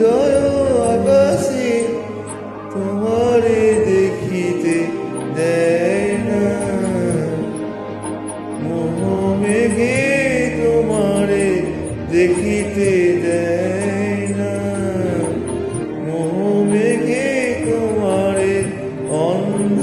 হৃদয় আকাশে তোমারে দেখিতে দেয় না। মোহ মেঘে তোমারে দেখিতে দেয় না। মোহ মেঘে তোমারে অন্ধ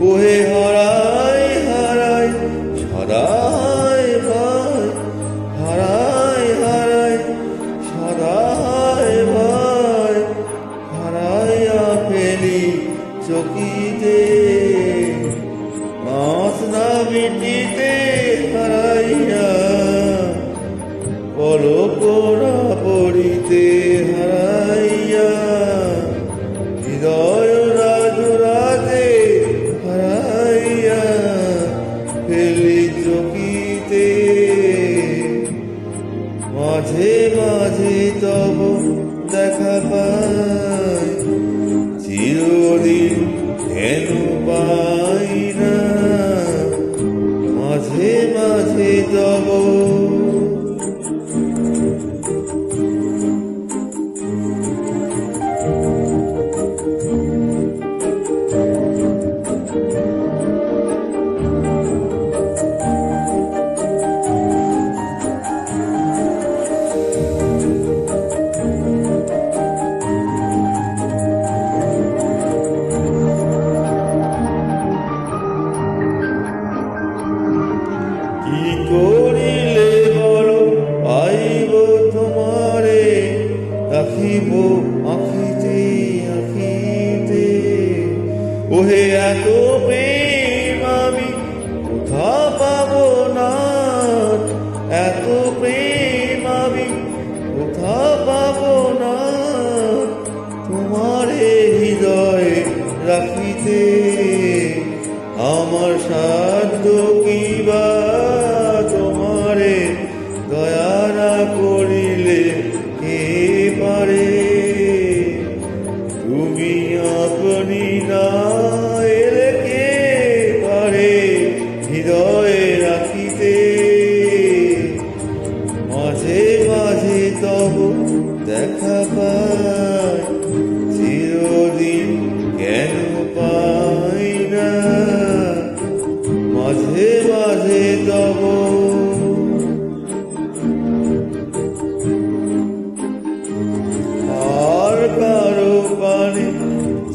ওহে হারাই রাখিব আখিতে আখিতে ওহে, এত প্রেম আমি কোথা পাব না? এত প্রেম আমি কোথা পাব না? তোমারে হৃদয়ে রাখিতে আমার সাধ্য কি আপনি না এলে কে পারে হৃদয়ে রাখিতে। মাঝে মাঝে তব দেখা পাই চিরদিন কেন পাই না। মাঝে মাঝে তব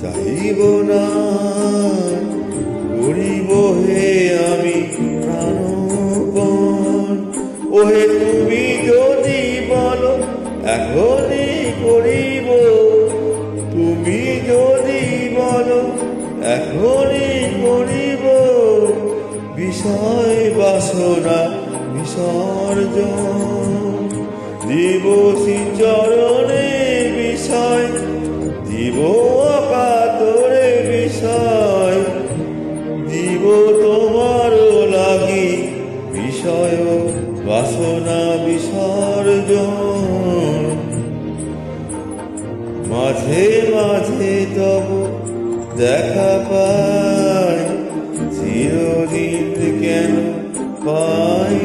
চাইব না। করিব হে আমি প্রাণপণ। ওহে তুমি যদি বলো, এখনই করিব। তুমি যদি বলো, এখনই করিব। বিষয় বাসনা বিসর্জন। দিবসী চরণে বিষয় দিব তোরে বিষয়, দিব তোমার লাগি বিষয় বাসনা বিসর্জন। মাঝে মাঝে তব দেখা পায়, চিরদিন কেন পাই